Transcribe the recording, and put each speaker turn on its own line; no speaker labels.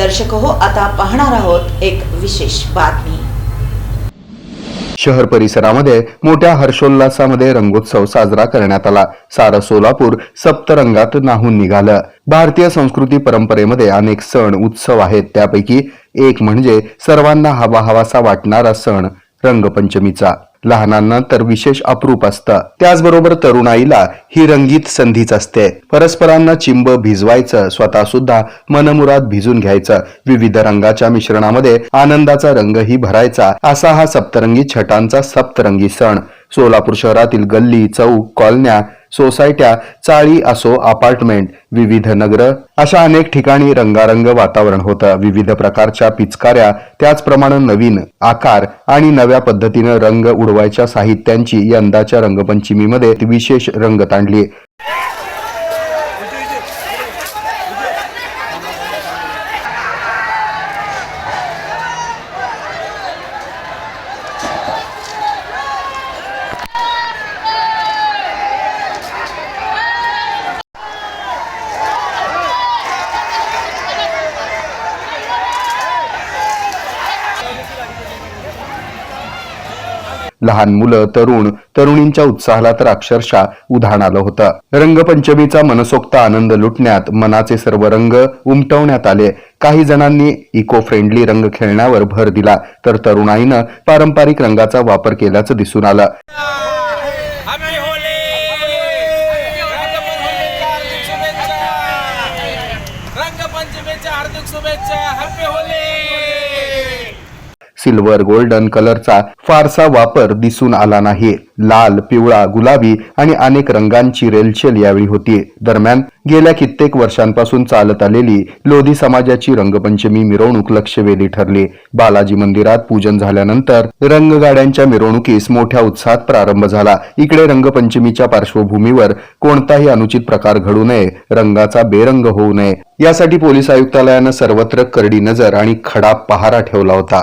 दर्शक हो आता पाहणार आहोत एक विशेष बातमी.
शहर परिसरामध्ये मोठ्या हर्षोल्लासामध्ये रंगोत्सव साजरा करण्यात आला. सारं सोलापूर सप्तरंगात नाहून निघालं. भारतीय संस्कृती परंपरेमध्ये अनेक सण उत्सव आहेत. त्यापैकी एक म्हणजे सर्वांना हवा हवासा वाटणारा सण रंगपंचमीचा. लहानांना तर विशेष अप्रूप असतं. त्याचबरोबर तरुणाईला ही रंगीत संधीच असते. परस्परांना चिंब भिजवायचं स्वतः सुद्धा मनमुराद भिजून घ्यायचं. विविध रंगाच्या मिश्रणामध्ये आनंदाचा रंगही भरायचा. असा हा सप्तरंगी छटांचा सप्तरंगी सण. सोलापूर शहरातील गल्ली चौक कॉलन्या सोसायट्या चाळी असो अपार्टमेंट विविध नगर अशा अनेक ठिकाणी रंगारंग वातावरण होतं. विविध प्रकारच्या पिचकाऱ्या त्याचप्रमाणे नवीन आकार आणि नव्या पद्धतीनं रंग उडवायच्या साहित्यांची यंदाच्या रंगपंचमीमध्ये विशेष रंगत आणली लहान मुलं तरुण तरुणींच्या उत्साहाला तर अक्षरशः उधाण आलं होतं. रंगपंचमीचा मनसोक्त आनंद लुटण्यात मनाचे सर्व रंग उमटवण्यात आले. काही जणांनी इको फ्रेंडली रंग खेळण्यावर भर दिला तर तरुणाईनं पारंपरिक रंगाचा वापर केल्याचं दिसून आलं.
रंगपंचमीच्या हार्दिक शुभेच्छा हॅपी होली!
सिल्वर गोल्डन कलरचा फारसा वापर दिसून आला नाही. लाल पिवळा गुलाबी आणि अनेक रंगांची रेलचेल यावेळी होती. दरम्यान गेल्या कित्येक वर्षांपासून चालत आलेली लोधी समाजाची रंगपंचमी मिरवणूक लक्षवेधी ठरली. बालाजी मंदिरात पूजन झाल्यानंतर रंगगाड्यांच्या मिरवणुकीस मोठ्या उत्साहात प्रारंभ झाला. इकडे रंगपंचमीच्या पार्श्वभूमीवर कोणताही अनुचित प्रकार घडू नये रंगाचा बेरंग होऊ नये. यासाठी पोलीस आयुक्तालयानं सर्वत्र करडी नजर आणि खडा पहारा ठेवला होता.